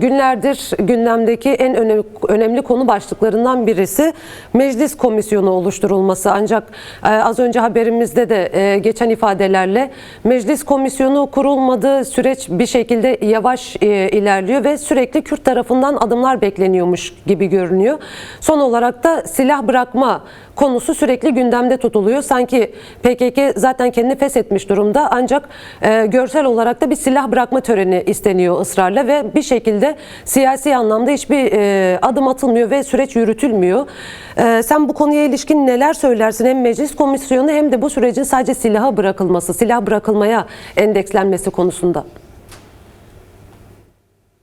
günlerdir gündemdeki en önemli, konu başlıklarından birisi meclis komisyonu oluşturulması. Ancak e, az önce haberimizde de e, geçen ifadelerle meclis komisyonu kurulmadı, süreç bir şekilde yavaş e, ilerliyor ve sürekli Kürt tarafından adımlar bekleniyormuş gibi görünüyor. Son olarak da silah bırakma konusu sürekli gündemde tutuluyor. Sanki PKK zaten kendini feshetmiş durumda ancak e, görsel olarak da bir silah bırakma töreni isteniyor ısrarla ve bir şekilde siyasi anlamda hiçbir e, adım atılmıyor ve süreç yürütülmüyor. E, sen bu konuya ilişkin neler söylersin hem meclis komisyonu hem de bu sürecin sadece silaha bırakılması, silah bırakılmaya endekslenmesi konusunda?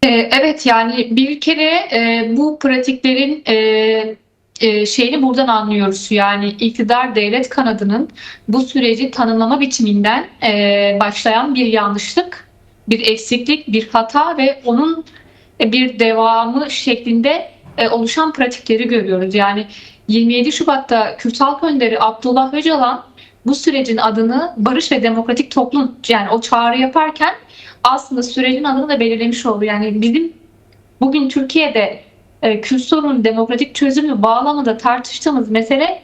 Ee, Evet yani bir kere e, bu pratiklerin e, e, şeyini buradan anlıyoruz. Yani iktidar devlet kanadının bu süreci tanımlama biçiminden e, başlayan bir yanlışlık, bir eksiklik, bir hata ve onun e, bir devamı şeklinde e, oluşan pratikleri görüyoruz. Yani 27 Şubat'ta Kürt Halk Önderi Abdullah Öcalan bu sürecin adını Barış ve Demokratik Toplum yani o çağrı yaparken aslında sürecin adını da belirlemiş oldu. Yani bizim bugün Türkiye'de e, Kürt sorunun demokratik çözümü bağlamında tartıştığımız mesele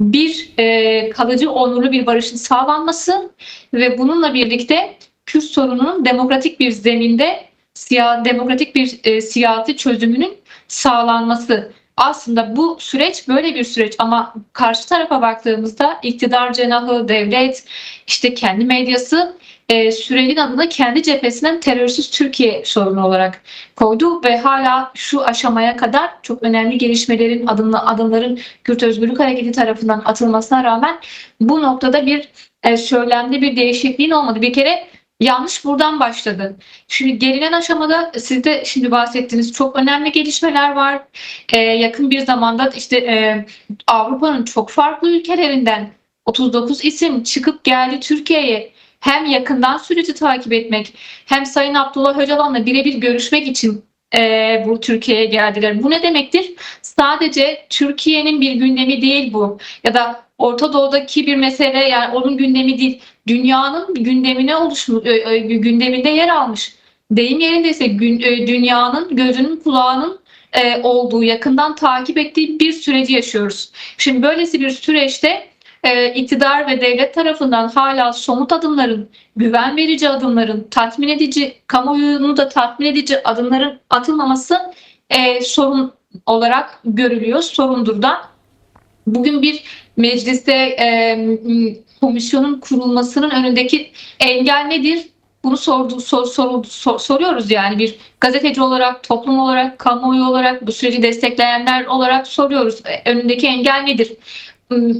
bir e, kalıcı onurlu bir barışın sağlanması ve bununla birlikte Kürt sorununun demokratik bir zeminde siya, demokratik bir e, siyasi çözümünün sağlanması. Aslında bu süreç böyle bir süreç ama karşı tarafa baktığımızda iktidar cenahı, devlet, işte kendi medyası e, sürecin adını kendi cephesinden terörsüz Türkiye sorunu olarak koydu ve hala şu aşamaya kadar çok önemli gelişmelerin adımla, adımların Kürt Özgürlük Hareketi tarafından atılmasına rağmen bu noktada bir e, söylemde bir değişikliğin olmadı. Bir kere yanlış buradan başladı. Şimdi gelinen aşamada siz de şimdi bahsettiğiniz çok önemli gelişmeler var. E, yakın bir zamanda işte e, Avrupa'nın çok farklı ülkelerinden 39 isim çıkıp geldi Türkiye'ye hem yakından süreci takip etmek hem Sayın Abdullah Öcalan'la birebir görüşmek için e, bu Türkiye'ye geldiler. Bu ne demektir? Sadece Türkiye'nin bir gündemi değil bu ya da Orta Doğu'daki bir mesele yani onun gündemi değil. Dünyanın gündemine oluşmuş, e, e, gündeminde yer almış. Deyim yerindeyse gün, e, dünyanın gözünün kulağının e, olduğu, yakından takip ettiği bir süreci yaşıyoruz. Şimdi böylesi bir süreçte e, iktidar ve devlet tarafından hala somut adımların, güven verici adımların, tatmin edici, kamuoyunu da tatmin edici adımların atılmaması e, sorun olarak görülüyor. Sorundur da. Bugün bir mecliste e, komisyonun kurulmasının önündeki engel nedir? Bunu sordu, sor, sor, sor, soruyoruz yani bir gazeteci olarak, toplum olarak, kamuoyu olarak, bu süreci destekleyenler olarak soruyoruz. E, Önündeki engel nedir?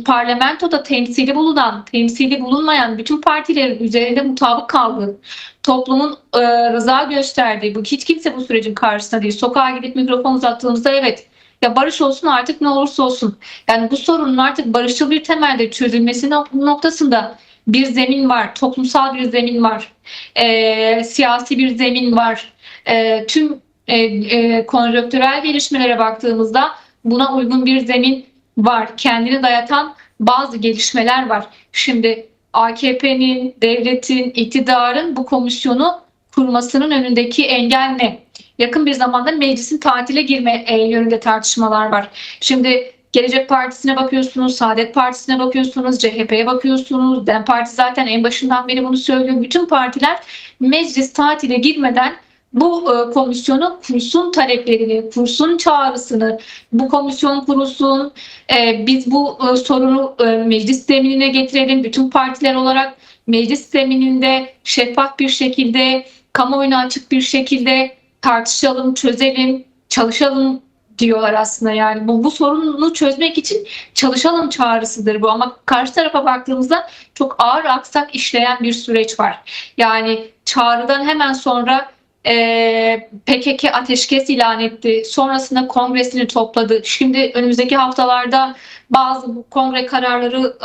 Parlamentoda temsili bulunan, temsili bulunmayan bütün partilerin üzerinde mutabık kaldığı, toplumun e, rıza gösterdiği, bu hiç kimse bu sürecin karşısında değil. Sokağa gidip mikrofon uzattığımızda evet ya barış olsun artık ne olursa olsun. Yani bu sorunun artık barışçıl bir temelde çözülmesi nok- noktasında bir zemin var, toplumsal bir zemin var, e, siyasi bir zemin var. E, tüm e, e, konjonktürel gelişmelere baktığımızda buna uygun bir zemin var. Kendini dayatan bazı gelişmeler var. Şimdi AKP'nin, devletin, iktidarın bu komisyonu kurmasının önündeki engel ne? Yakın bir zamanda meclisin tatile girme e, yönünde tartışmalar var. Şimdi Gelecek Partisi'ne bakıyorsunuz, Saadet Partisi'ne bakıyorsunuz, CHP'ye bakıyorsunuz, DEM Parti zaten en başından beri bunu söylüyor. Bütün partiler meclis tatile girmeden bu e, komisyonu kursun taleplerini, kursun çağrısını, bu komisyon kurulsun, e, biz bu e, sorunu e, meclis zeminine getirelim. Bütün partiler olarak meclis zemininde şeffaf bir şekilde, kamuoyuna açık bir şekilde tartışalım, çözelim, çalışalım diyorlar aslında yani bu, bu sorunu çözmek için çalışalım çağrısıdır bu ama karşı tarafa baktığımızda çok ağır aksak işleyen bir süreç var. Yani çağrıdan hemen sonra e, PKK ateşkes ilan etti. Sonrasında kongresini topladı. Şimdi önümüzdeki haftalarda bazı bu kongre kararları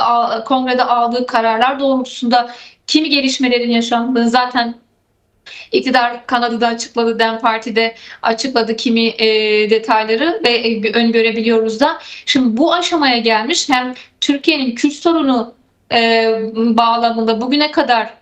kongrede aldığı kararlar doğrultusunda kimi gelişmelerin yaşandığını zaten iktidar kanadı da açıkladı, DEM Parti de açıkladı kimi e, detayları ve e, öngörebiliyoruz da. Şimdi bu aşamaya gelmiş hem Türkiye'nin Kürt sorunu e, bağlamında bugüne kadar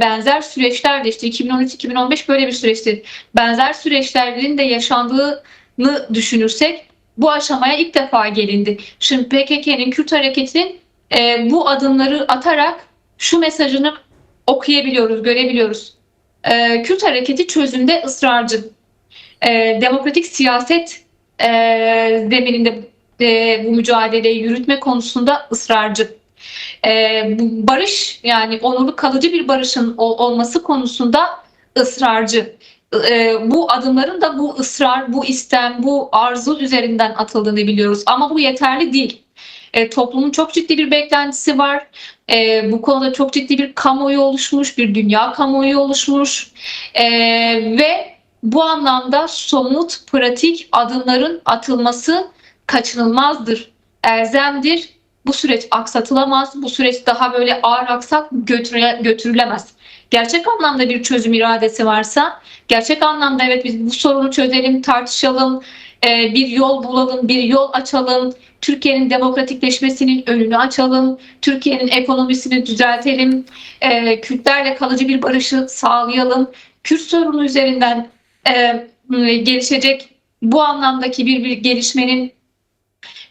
benzer süreçler de işte 2013-2015 böyle bir süreçti. Benzer süreçlerin de yaşandığını düşünürsek bu aşamaya ilk defa gelindi. Şimdi PKK'nin Kürt hareketinin e, bu adımları atarak şu mesajını okuyabiliyoruz, görebiliyoruz. E, Kürt hareketi çözümde ısrarcı. E, demokratik siyaset e, zemininde e, bu mücadeleyi yürütme konusunda ısrarcı. E, barış yani onurlu kalıcı bir barışın ol- olması konusunda ısrarcı. E, bu adımların da bu ısrar, bu istem, bu arzu üzerinden atıldığını biliyoruz. Ama bu yeterli değil. E, toplumun çok ciddi bir beklentisi var. E, bu konuda çok ciddi bir kamuoyu oluşmuş, bir dünya kamuoyu oluşmuş. E, ve bu anlamda somut, pratik adımların atılması kaçınılmazdır, elzemdir. Bu süreç aksatılamaz, bu süreç daha böyle ağır aksak götüre, götürülemez. Gerçek anlamda bir çözüm iradesi varsa, gerçek anlamda evet biz bu sorunu çözelim, tartışalım, e, bir yol bulalım, bir yol açalım, Türkiye'nin demokratikleşmesinin önünü açalım, Türkiye'nin ekonomisini düzeltelim, e, Kürtlerle kalıcı bir barışı sağlayalım, Kürt sorunu üzerinden e, gelişecek bu anlamdaki bir, bir gelişmenin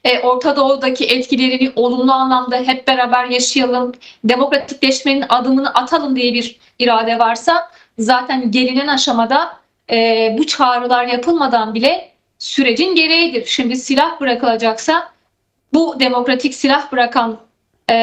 e, Orta Doğu'daki etkilerini olumlu anlamda hep beraber yaşayalım, demokratikleşmenin adımını atalım diye bir irade varsa zaten gelinen aşamada e, bu çağrılar yapılmadan bile sürecin gereğidir. Şimdi silah bırakılacaksa bu demokratik silah bırakan e,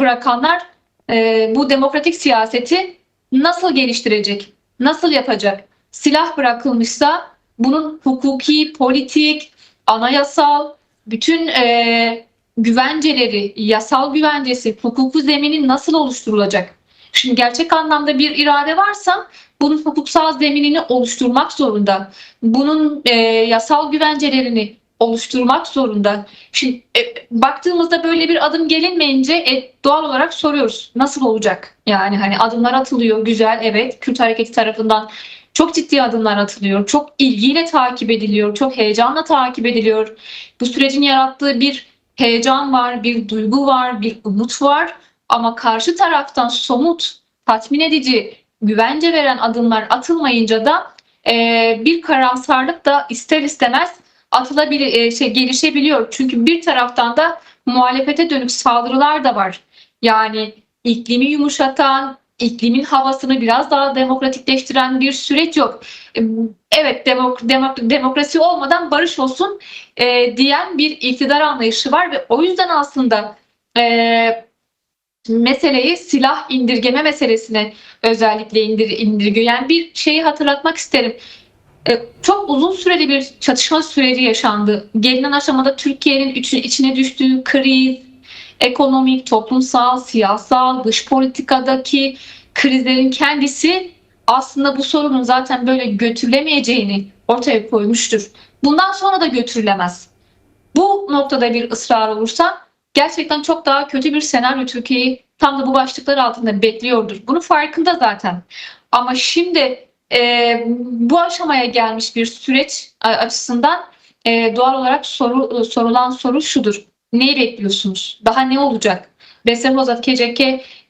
bırakanlar e, bu demokratik siyaseti nasıl geliştirecek, nasıl yapacak? Silah bırakılmışsa bunun hukuki, politik, anayasal, bütün e, güvenceleri, yasal güvencesi, hukuku zemini nasıl oluşturulacak? Şimdi gerçek anlamda bir irade varsa bunun hukuksal zeminini oluşturmak zorunda. Bunun e, yasal güvencelerini oluşturmak zorunda. Şimdi e, baktığımızda böyle bir adım gelinmeyince e, doğal olarak soruyoruz. Nasıl olacak? Yani hani adımlar atılıyor, güzel evet. Kürt hareketi tarafından çok ciddi adımlar atılıyor. Çok ilgiyle takip ediliyor. Çok heyecanla takip ediliyor. Bu sürecin yarattığı bir heyecan var, bir duygu var, bir umut var. Ama karşı taraftan somut, tatmin edici, güvence veren adımlar atılmayınca da e, bir karamsarlık da ister istemez atılabilir, e, şey gelişebiliyor. Çünkü bir taraftan da muhalefete dönük saldırılar da var. Yani iklimi yumuşatan, iklimin havasını biraz daha demokratikleştiren bir süreç yok. E, Evet demok, demok- demokrasi olmadan barış olsun e, diyen bir iktidar anlayışı var ve o yüzden aslında e, meseleyi silah indirgeme meselesine özellikle indir, indirgiyor. Yani bir şeyi hatırlatmak isterim. E, çok uzun süreli bir çatışma süreci yaşandı. Gelinen aşamada Türkiye'nin içi- içine düştüğü kriz, ekonomik, toplumsal, siyasal, dış politikadaki krizlerin kendisi aslında bu sorunun zaten böyle götürülemeyeceğini ortaya koymuştur. Bundan sonra da götürülemez. Bu noktada bir ısrar olursa gerçekten çok daha kötü bir senaryo Türkiye'yi tam da bu başlıklar altında bekliyordur. Bunun farkında zaten. Ama şimdi e, bu aşamaya gelmiş bir süreç açısından e, doğal olarak soru, sorulan soru şudur. Neyi bekliyorsunuz? Daha ne olacak? Besem Hozat KCK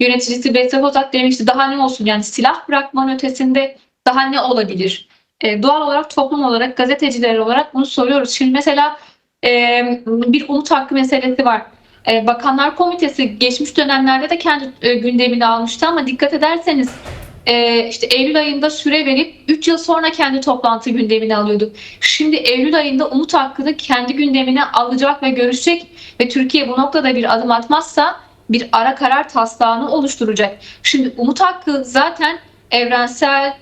yöneticisi Besem Hozat demişti daha ne olsun yani silah bırakmanın ötesinde daha ne olabilir? E, doğal olarak toplum olarak gazeteciler olarak bunu soruyoruz. Şimdi mesela e, bir umut hakkı meselesi var. E, Bakanlar Komitesi geçmiş dönemlerde de kendi e, gündemini almıştı ama dikkat ederseniz e, işte Eylül ayında süre verip 3 yıl sonra kendi toplantı gündemini alıyordu. Şimdi Eylül ayında umut hakkını kendi gündemine alacak ve görüşecek ve Türkiye bu noktada bir adım atmazsa bir ara karar taslağını oluşturacak. Şimdi umut hakkı zaten evrensel,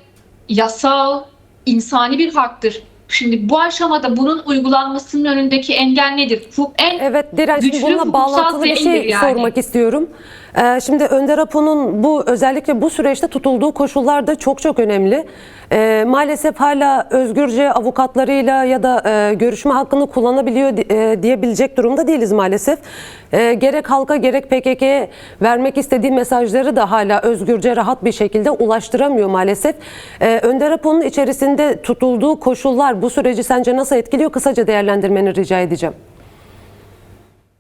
yasal, insani bir haktır. Şimdi bu aşamada bunun uygulanmasının önündeki engel nedir? Bu en Evet şimdi Güçlü bununla bağlantılı bir şey yani. sormak istiyorum. Ee, şimdi Önder Apo'nun bu özellikle bu süreçte tutulduğu koşullar da çok çok önemli. Ee, maalesef hala özgürce avukatlarıyla ya da e, görüşme hakkını kullanabiliyor e, diyebilecek durumda değiliz maalesef. Ee, gerek halka gerek PKK'ye vermek istediği mesajları da hala özgürce rahat bir şekilde ulaştıramıyor maalesef. Ee, Önder Apo'nun içerisinde tutulduğu koşullar bu süreci sence nasıl etkiliyor? Kısaca değerlendirmeni rica edeceğim.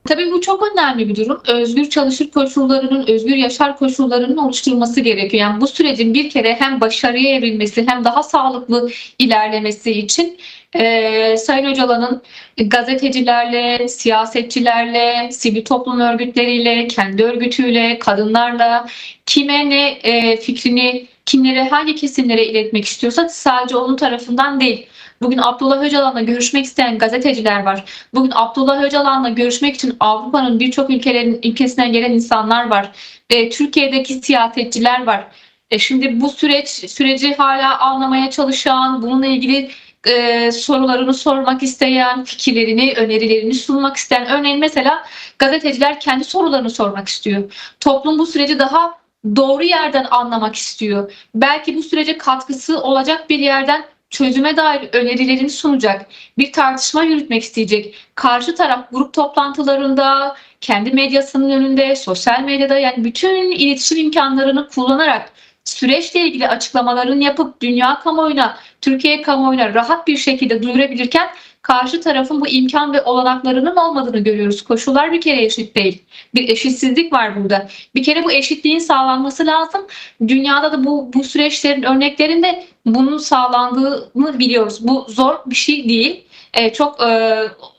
Tabii bu çok önemli bir durum. Özgür çalışır koşullarının, özgür yaşar koşullarının oluşturulması gerekiyor. Yani bu sürecin bir kere hem başarıya evrilmesi hem daha sağlıklı ilerlemesi için e, Sayın Öcalan'ın gazetecilerle, siyasetçilerle, sivil toplum örgütleriyle, kendi örgütüyle, kadınlarla kime ne e, fikrini, kimlere, hangi kesimlere iletmek istiyorsa sadece onun tarafından değil. Bugün Abdullah Öcalan'la görüşmek isteyen gazeteciler var. Bugün Abdullah Öcalan'la görüşmek için Avrupa'nın birçok ülkelerin ülkesinden gelen insanlar var. E, Türkiye'deki siyasetçiler var. E, şimdi bu süreç süreci hala anlamaya çalışan, bununla ilgili e, sorularını sormak isteyen, fikirlerini, önerilerini sunmak isteyen. Örneğin mesela gazeteciler kendi sorularını sormak istiyor. Toplum bu süreci daha doğru yerden anlamak istiyor. Belki bu sürece katkısı olacak bir yerden çözüme dair önerilerini sunacak, bir tartışma yürütmek isteyecek. Karşı taraf grup toplantılarında, kendi medyasının önünde, sosyal medyada yani bütün iletişim imkanlarını kullanarak süreçle ilgili açıklamalarını yapıp dünya kamuoyuna, Türkiye kamuoyuna rahat bir şekilde duyurabilirken karşı tarafın bu imkan ve olanaklarının olmadığını görüyoruz. Koşullar bir kere eşit değil. Bir eşitsizlik var burada. Bir kere bu eşitliğin sağlanması lazım. Dünyada da bu bu süreçlerin örneklerinde bunun sağlandığını biliyoruz. Bu zor bir şey değil. Ee, çok e,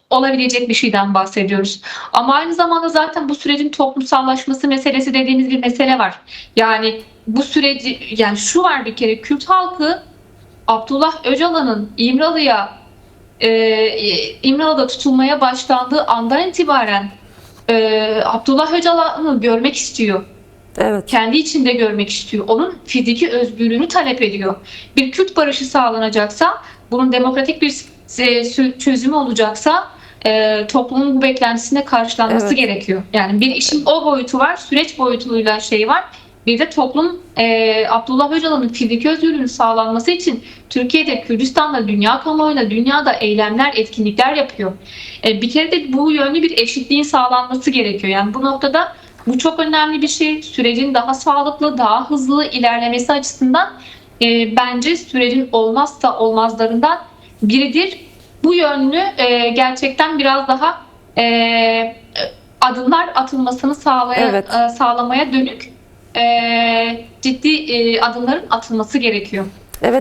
olabilecek bir şeyden bahsediyoruz. Ama aynı zamanda zaten bu sürecin toplumsallaşması meselesi dediğimiz bir mesele var. Yani bu süreci yani şu var bir kere Kürt halkı Abdullah Öcalan'ın İmralı'ya e, İmralı'da tutulmaya başlandığı andan itibaren e, Abdullah Öcalan'ı görmek istiyor. Evet. Kendi içinde görmek istiyor. Onun fiziki özgürlüğünü talep ediyor. Bir Kürt barışı sağlanacaksa, bunun demokratik bir e, çözümü olacaksa e, toplumun bu beklentisine karşılanması Evet. gerekiyor. Yani bir işin o boyutu var, süreç boyutuyla şey var. Bir de toplum e, Abdullah Öcalan'ın fiziki özgürlüğünün sağlanması için Türkiye'de, Kürdistan'da, dünya kamuoyunda, dünyada eylemler, etkinlikler yapıyor. E, bir kere de bu yönlü bir eşitliğin sağlanması gerekiyor. Yani bu noktada bu çok önemli bir şey. Sürecin daha sağlıklı, daha hızlı ilerlemesi açısından e, bence sürecin olmazsa olmazlarından biridir. Bu yönlü e, gerçekten biraz daha e, adımlar atılmasını sağlaya, Evet. e, sağlamaya dönük e, ciddi e, adımların atılması gerekiyor.